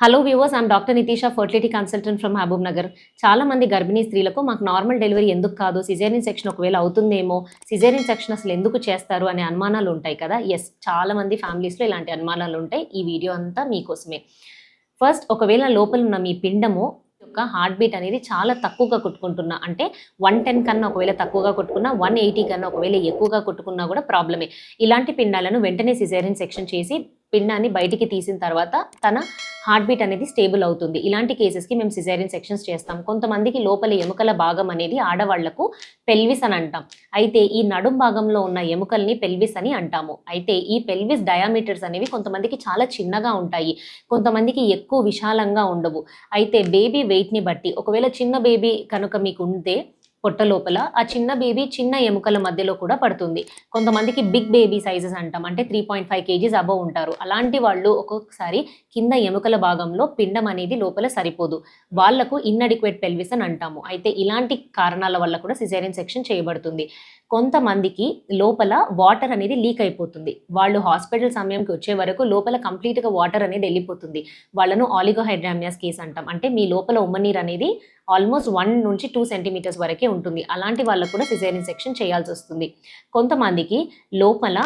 Hello viewers I'm doctor Nitisha fertility consultant from Mahabubnagar చాలా మంది గర్భిణీ స్త్రీలకు మాకు నార్మల్ డెలివరీ ఎందుకు కాదు? సిజేరియన్ సెక్షన్ ఒకవేళ అవుతుందేమో? సిజేరియన్ సెక్షన్ అసలు ఎందుకు చేస్తారు? అనే అనుమానాలు ఉంటాయి కదా? ఎస్ చాలా మంది ఫ్యామిలీస్లో ఇలాంటి అనుమానాలు ఉంటాయి. ఈ వీడియో అంతా మీకోసమే. ఫస్ట్ ఒకవేళ లోపల ఉన్న మీ పిండము యొక్క హార్ట్ బీట్ అనేది చాలా తక్కువగా కొట్టుకుంటున్నా అంటే వన్ టెన్ కన్నా ఒకవేళ తక్కువగా కొట్టుకున్నా వన్ ఎయిటీ కన్నా ఒకవేళ ఎక్కువగా కొట్టుకున్నా కూడా ప్రాబ్లమే ఇలాంటి పిండాలను వెంటనే సిజేరియన్ సెక్షన్ చేసి పిండాన్ని బయటికి తీసిన తర్వాత తన హార్ట్ బీట్ అనేది స్టేబుల్ అవుతుంది. ఇలాంటి కేసెస్కి మేము సిజేరియన్ సెక్షన్స్ చేస్తాం. కొంతమందికి లోపల ఎముకల భాగం అనేది ఆడవాళ్ళకు పెల్విస్ అని అంటాం. అయితే ఈ నడుం భాగంలో ఉన్న ఎముకల్ని పెల్విస్ అని అంటాము. అయితే ఈ పెల్విస్ డయామీటర్స్ అనేవి కొంతమందికి చాలా చిన్నగా ఉంటాయి. కొంతమందికి ఎక్కువ విశాలంగా ఉండవు. అయితే బేబీ వెయిట్ని బట్టి ఒకవేళ చిన్న బేబీ కనుక మీకు ఉంటే పొట్ట లోపల ఆ చిన్న బేబీ చిన్న ఎముకల మధ్యలో కూడా పడుతుంది. కొంతమందికి బిగ్ బేబీ సైజెస్ అంటాం. అంటే three point five kgs above ఉంటారు. అలాంటి వాళ్ళు ఒక్కొక్కసారి కింద ఎముకల భాగంలో పిండం అనేది లోపల సరిపోదు. వాళ్ళకు ఇన్అడిక్వేట్ పెల్విస్ అని అంటాము. అయితే ఇలాంటి కారణాల వల్ల కూడా సిజేరియన్ సెక్షన్ చేయబడుతుంది. కొంతమందికి లోపల వాటర్ అనేది లీక్ అయిపోతుంది. వాళ్ళు హాస్పిటల్ సమయంకి వచ్చే వరకు లోపల కంప్లీట్గా వాటర్ అనేది వెళ్ళిపోతుంది. వాళ్ళను ఆలిగోహైడ్రామియాస్ కేస్ అంటాం. అంటే మీ లోపల ఉమ్మనీరు అనేది ఆల్మోస్ట్ వన్ నుంచి టూ సెంటీమీటర్స్ వరకే ఉంటుంది. అలాంటి వాళ్ళకు కూడా సిజేరియన్ సెక్షన్ చేయాల్సి వస్తుంది. కొంతమందికి లోపల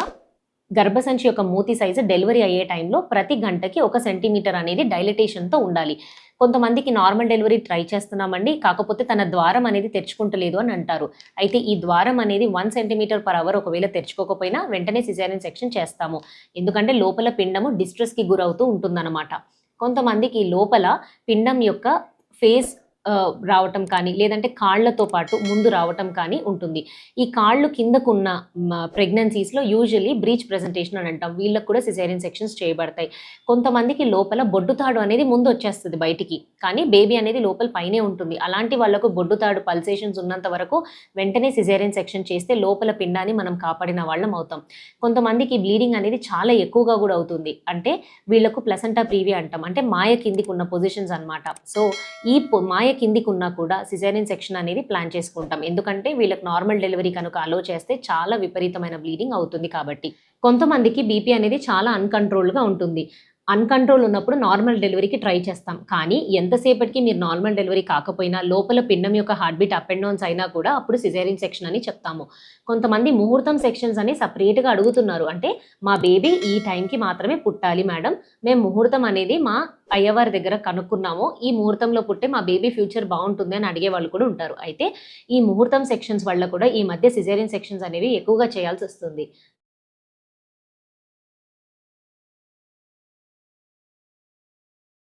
గర్భసంచి యొక్క మూతి సైజు డెలివరీ అయ్యే టైంలో ప్రతి గంటకి ఒక సెంటీమీటర్ అనేది డైలిటేషన్తో ఉండాలి. కొంతమందికి నార్మల్ డెలివరీ ట్రై చేస్తున్నామండి కాకపోతే తన ద్వారం అనేది తెరుచుకుంటలేదు అని అంటారు. అయితే ఈ ద్వారం అనేది వన్ సెంటీమీటర్ పర్ అవర్ ఒకవేళ తెరుచుకోకపోయినా వెంటనే సిజేరియన్ సెక్షన్ చేస్తాము. ఎందుకంటే లోపల పిండము డిస్ట్రెస్కి గురవుతూ ఉంటుందన్నమాట. కొంతమందికి లోపల పిండం యొక్క ఫేస్ రావటం కానీ లేదంటే కాళ్ళతో పాటు ముందు రావటం కానీ ఉంటుంది. ఈ కాళ్ళు కిందకున్న ప్రెగ్నెన్సీస్లో యూజువలీ బ్రీచ్ ప్రెజెంటేషన్ అని అంటాం. వీళ్ళకు కూడా సిజేరియన్ సెక్షన్స్ చేయబడతాయి. కొంతమందికి లోపల బొడ్డుతాడు అనేది ముందు వచ్చేస్తుంది బయటికి. కానీ బేబీ అనేది లోపల పైనే ఉంటుంది. అలాంటి వాళ్ళకు బొడ్డుతాడు పల్సేషన్స్ ఉన్నంత వరకు వెంటనే సిజేరియన్ సెక్షన్ చేస్తే లోపల పిండాన్ని మనం కాపాడిన వాళ్ళం అవుతాం. కొంతమందికి బ్లీడింగ్ అనేది చాలా ఎక్కువగా కూడా అవుతుంది. అంటే వీళ్ళకు ప్లసంటా ప్రీవి అంటాం. అంటే మాయ కిందికి ఉన్న పొజిషన్స్ అన్నమాట. సో ఈ మాయ కిందికి ఉన్నా కూడా సిజేరియన్ సెక్షన్ అనేది ప్లాన్ చేసుకుంటాం. ఎందుకంటే వీళ్ళకి నార్మల్ డెలివరీ కనుక అలో చేస్తే చాలా విపరీతమైన బ్లీడింగ్ అవుతుంది కాబట్టి. కొంతమందికి బీపీ అనేది చాలా అన్కంట్రోల్గా ఉంటుంది. అన్కంట్రోల్ ఉన్నప్పుడు నార్మల్ డెలివరీకి ట్రై చేస్తాం. కానీ ఎంతసేపటికి మీరు నార్మల్ డెలివరీ కాకపోయినా లోపల పిండం యొక్క heart beat up and downs అయినా కూడా అప్పుడు సిజేరియన్ సెక్షన్ అని చెప్తాము. కొంతమంది ముహూర్తం సెక్షన్స్ అని సపరేట్గా అడుగుతున్నారు. అంటే మా బేబీ ఈ టైంకి మాత్రమే పుట్టాలి మేడం మేము ముహూర్తం అనేది మా అయ్యవారి దగ్గర కనుక్కున్నాము. ఈ ముహూర్తంలో పుట్టే మా బేబీ ఫ్యూచర్ బాగుంటుంది అని అడిగే వాళ్ళు కూడా ఉంటారు. అయితే ఈ ముహూర్తం సెక్షన్స్ వల్ల కూడా ఈ మధ్య సిజేరియన్ సెక్షన్స్ అనేవి ఎక్కువగా చేయాల్సి వస్తుంది.